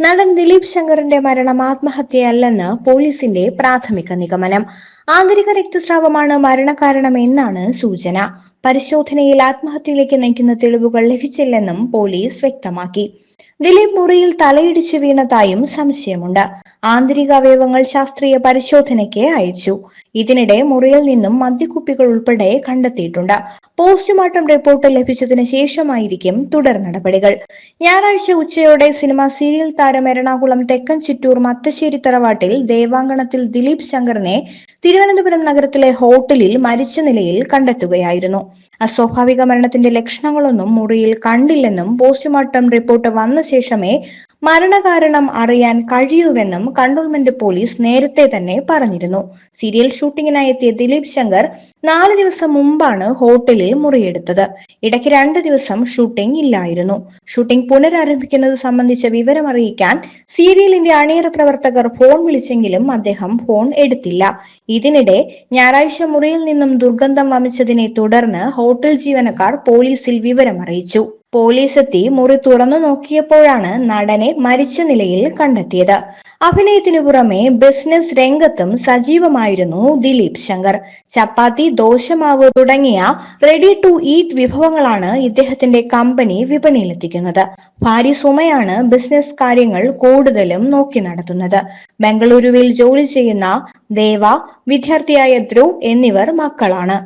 നടൻ ദിലീപ് ശങ്കറിന്റെ മരണം ആത്മഹത്യയല്ലെന്ന് പോലീസിന്റെ പ്രാഥമിക നിഗമനം. ആന്തരിക രക്തസ്രാവമാണ് മരണകാരണം എന്നാണ് സൂചന. പരിശോധനയിൽ ആത്മഹത്യയിലേക്ക് നയിക്കുന്ന തെളിവുകൾ ലഭിച്ചില്ലെന്നും പോലീസ് വ്യക്തമാക്കി. ദിലീപ് മുറിയിൽ തലയിടിച്ച് വീണതായും സംശയമുണ്ട്. ആന്തരിക അവയവങ്ങൾ ശാസ്ത്രീയ പരിശോധനയ്ക്ക് അയച്ചു. ഇതിനിടെ മുറിയിൽ നിന്നും മദ്യക്കുപ്പികൾ ഉൾപ്പെടെ കണ്ടെത്തിയിട്ടുണ്ട്. പോസ്റ്റ്മോർട്ടം റിപ്പോർട്ട് ലഭിച്ചതിന് ശേഷമായിരിക്കും തുടർ നടപടികൾ. ഞായറാഴ്ച ഉച്ചയോടെ സിനിമ സീരിയൽ താരം എറണാകുളം തെക്കൻ ചിറ്റൂർ മത്തശ്ശേരി തറവാട്ടിൽ ദേവാങ്കണത്തിൽ ദിലീപ് ശങ്കറിനെ തിരുവനന്തപുരം നഗരത്തിലെ ഹോട്ടലിൽ മരിച്ച നിലയിൽ കണ്ടെത്തുകയായിരുന്നു. അസ്വാഭാവിക മരണത്തിന്റെ ലക്ഷണങ്ങളൊന്നും മുറിയിൽ കണ്ടില്ലെന്നും പോസ്റ്റ്മോർട്ടം റിപ്പോർട്ട് വന്ന ശേഷമേ മരണകാരണം അറിയാൻ കഴിയൂവെന്നും കണ്ടോൺമെന്റ് പോലീസ് നേരത്തെ തന്നെ പറഞ്ഞിരുന്നു. സീരിയൽ ഷൂട്ടിങ്ങിനായി എത്തിയ ദിലീപ് ശങ്കർ നാല് ദിവസം മുമ്പാണ് ഹോട്ടലിൽ മുറിയെടുത്തത്. ഇടയ്ക്ക് രണ്ട് ദിവസം ഷൂട്ടിംഗ് ഇല്ലായിരുന്നു. ഷൂട്ടിംഗ് പുനരാരംഭിക്കുന്നത് സംബന്ധിച്ച വിവരം അറിയിക്കാൻ സീരിയലിന്റെ അണിയറ പ്രവർത്തകർ ഫോൺ വിളിച്ചെങ്കിലും അദ്ദേഹം ഫോൺ എടുത്തില്ല. ഇതിനിടെ ഞായറാഴ്ച മുറിയിൽ നിന്നും ദുർഗന്ധം വമിച്ചതിനെ തുടർന്ന് ഹോട്ടൽ ജീവനക്കാർ പോലീസിൽ വിവരം അറിയിച്ചു പോലീസ് എത്തി മുറി തുറന്നു നോക്കിയപ്പോഴാണ് നടനെ മരിച്ച നിലയിൽ കണ്ടെത്തിയത്. അഭിനയത്തിനു പുറമെ ബിസിനസ് രംഗത്തും സജീവമായിരുന്നു ദിലീപ് ശങ്കർ. ചപ്പാത്തി ദോശമാവ് തുടങ്ങിയ റെഡി ടു ഈറ്റ് വിഭവങ്ങളാണ് ഇദ്ദേഹത്തിന്റെ കമ്പനി വിപണിയിലെത്തിക്കുന്നത്. ഭാര്യ സുമയാണ് ബിസിനസ് കാര്യങ്ങൾ കൂടുതലും നോക്കി നടത്തുന്നത്. ബംഗളൂരുവിൽ ജോലി ചെയ്യുന്ന ദേവ വിദ്യാർത്ഥിയായ ധ്രുവ് എന്നിവർ മക്കളാണ്.